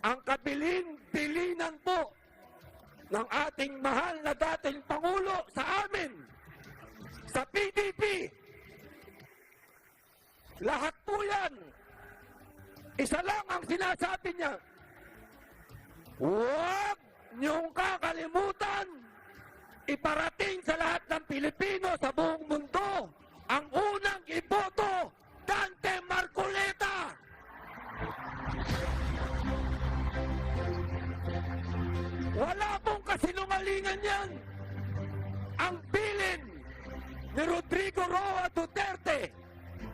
ang kabilin-bilinan po ng ating mahal na dating Pangulo sa amin, sa PDP. Lahat po yan. Isa lang ang sinasabi niya. Huwag niyong kakalimutan iparating sa lahat ng Pilipino sa buong mundo ang unang iboto, kasinungalingan yan. Ang bilin ni Rodrigo Roa Duterte,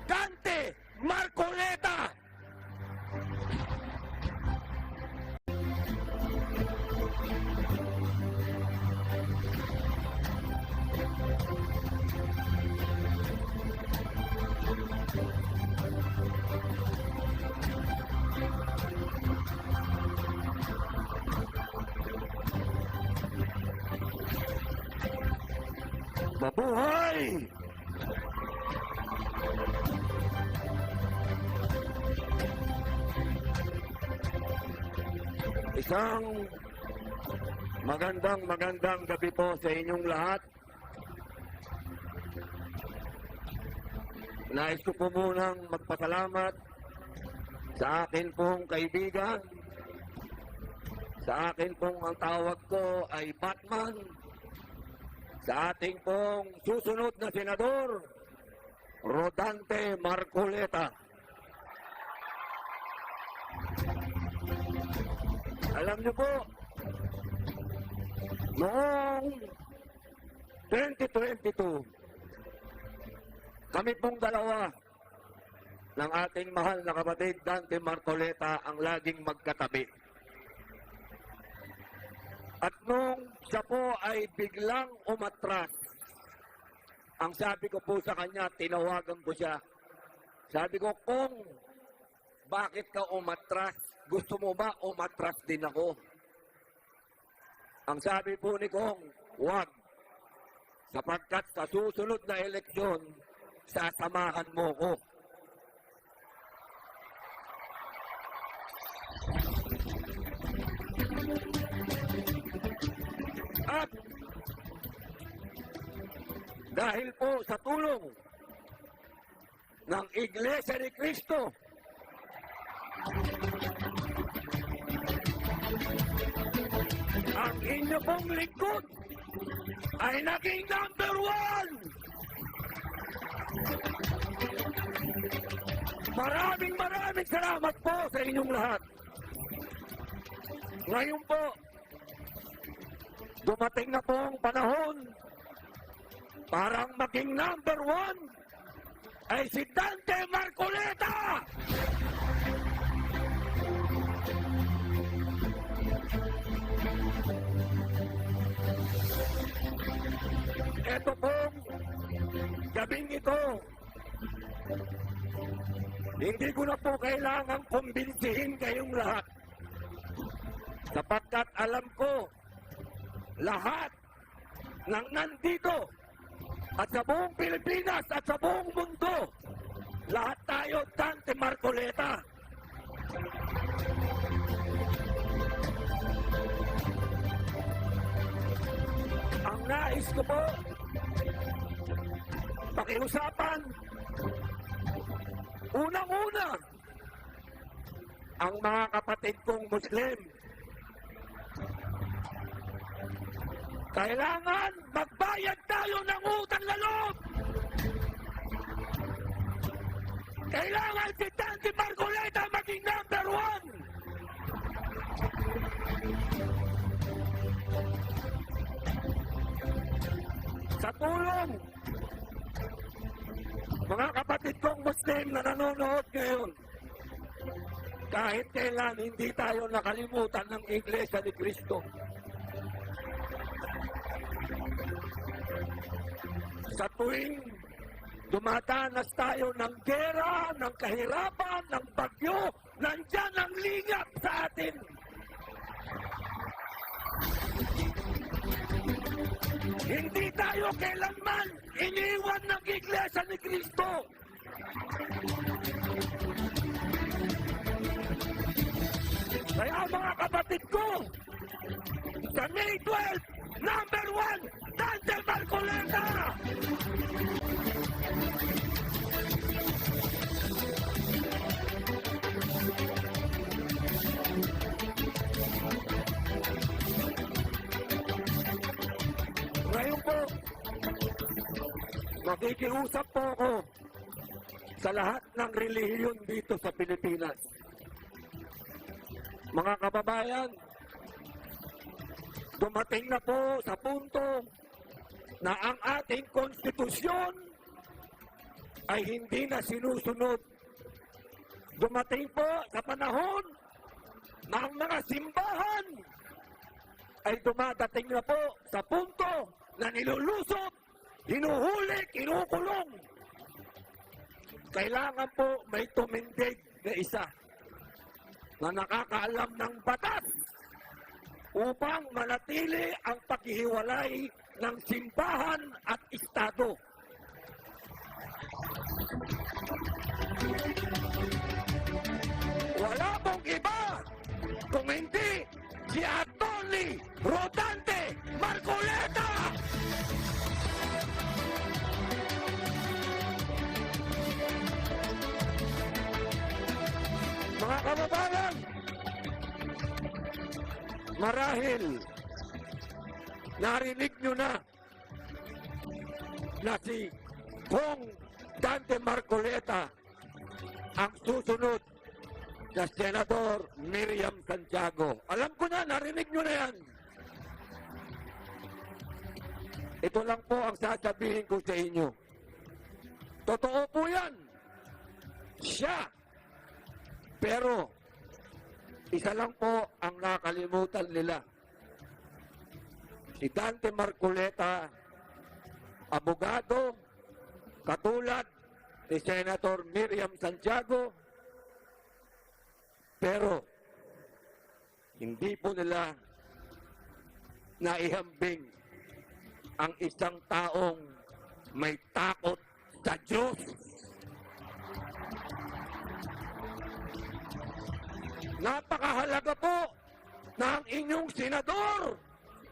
Dante Marcoleta. Mabuhay! Isang magandang magandang gabi po sa inyong lahat. Nais ko po munang magpasalamat sa akin pong kaibigan. Sa akin pong ang tawag ko ay Batman sa ating pong susunod na senador, Rodante Marcoleta. Alam niyo po, noong 2022, kami pong dalawa ng ating mahal na kapatid Dante Marcoleta ang laging magkatabi. At nung siya po ay biglang umatras, ang sabi ko po sa kanya, tinawagan ko siya. Sabi ko, Kung, bakit ka umatras? Gusto mo ba umatras din ako? Ang sabi po ni Kong, wag. Sapagkat sa susunod na eleksyon, sasamahan mo ko. At dahil po sa tulong ng Iglesia ni Cristo, ang inyo pong lingkod ay naging number one! Maraming maraming salamat po sa inyong lahat. Ngayon po, dumating na po ang panahon parang maging number one ay si Dante Marcoleta! Ito pong gabing ito, hindi ko na po kailangan kumbinsihin kayong lahat. Sapagkat alam ko, lahat ng nandito at sa buong Pilipinas at sa buong mundo, lahat tayo Dante Marcoleta. Ang nais ko po, pakiusapan, unang-una, ang mga kapatid kong Muslim. Kailangan magbayad tayo ng utang na loob. Kailangan si Dante Marcoleta maging number one. Sa tulong, mga kapatid kong Muslim na nanonood ngayon, kahit kailan hindi tayo nakalimutan ng Iglesia ni Cristo. Sa tuwing dumadanas tayo ng gera, ng kahirapan, ng bagyo, nandyan ang lingap sa atin. Hindi tayo kailanman iniwan ng Iglesia ni Cristo. Kaya mga kapatid ko, sa May 12, number one, Dante Marcoleta! Ngayon po, makikiusap po ako sa lahat ng relihiyon dito sa Pilipinas. Mga kababayan, dumating na po sa punto na ang ating konstitusyon ay hindi na sinusunod. Dumating po sa panahon na ang mga simbahan ay dumadating na po sa punto na nilulusot, hinuhuli, kinukulong. Kailangan po may tumindig na isa na nakakaalam ng batas upang manatili ang paghihiwalay ng simbahan at Estado. Wala pong iba kung hindi si Atty. Rodante Marcoleta! Mga kababayan, marahil narinig nyo na na si Kong Dante Marcoleta ang susunod na Senador Miriam Santiago. Alam ko na, narinig nyo na yan. Ito lang po ang sasabihin ko sa inyo. Totoo po yan. Siya. Pero, isa lang po ang nakalimutan nila. Si Dante Marcoleta, abogado, katulad ni Senator Miriam Santiago, pero hindi po nila naihambing ang isang taong may takot sa Diyos. Napakahalaga po na ang inyong senador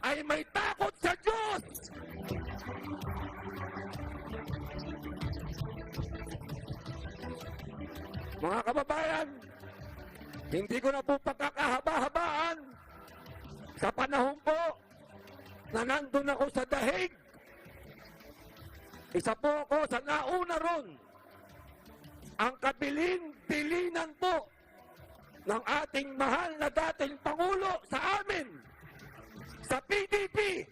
ay may takot sa Diyos. Mga kababayan, hindi ko na po pagkakahaba-habaan sa panahon po na nandun ako sa dahig. Isa po ako sa nauna ron. Ang kabilin-bilinan po ng ating mahal na dating Pangulo sa amin, sa PDP.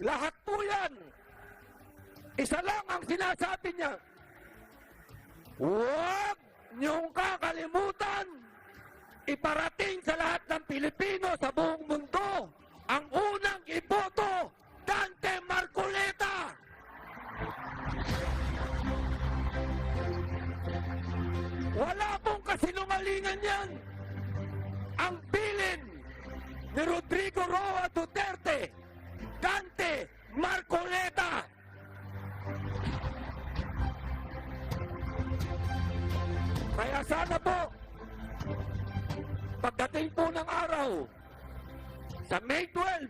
Lahat po yan. Isa lang ang sinasabi niya. Huwag niyong kakalimutan iparating sa lahat ng Pilipino sa buong mundo ang unang iboto, kasinungalingan yan! Ang bilin ni Rodrigo Roa Duterte, Dante Marcoleta! Kaya sana po, pagdating po ng araw, sa May 12,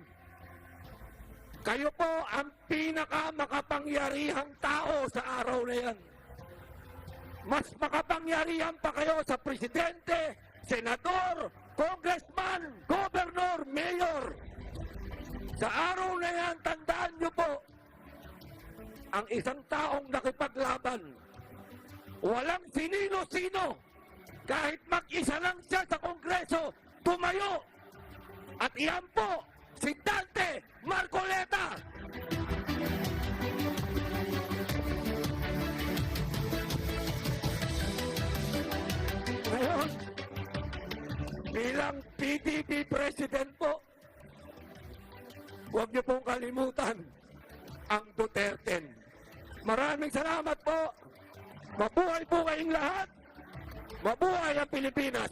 kayo po ang pinakamakapangyarihang tao sa araw na yan. Mas makapangyarihan pa kayo sa presidente, senador, congressman, governor, mayor. Sa araw na yan, tandaan nyo po, ang isang taong nakipaglaban, walang sinino-sino, kahit mag-isa lang siya sa kongreso, tumayo. At iyan po, si Dante Marcoleta. Bilang PDP President po, huwag niyo pong kalimutan ang Duterte. Maraming salamat po. Mabuhay po kayong lahat. Mabuhay ang Pilipinas.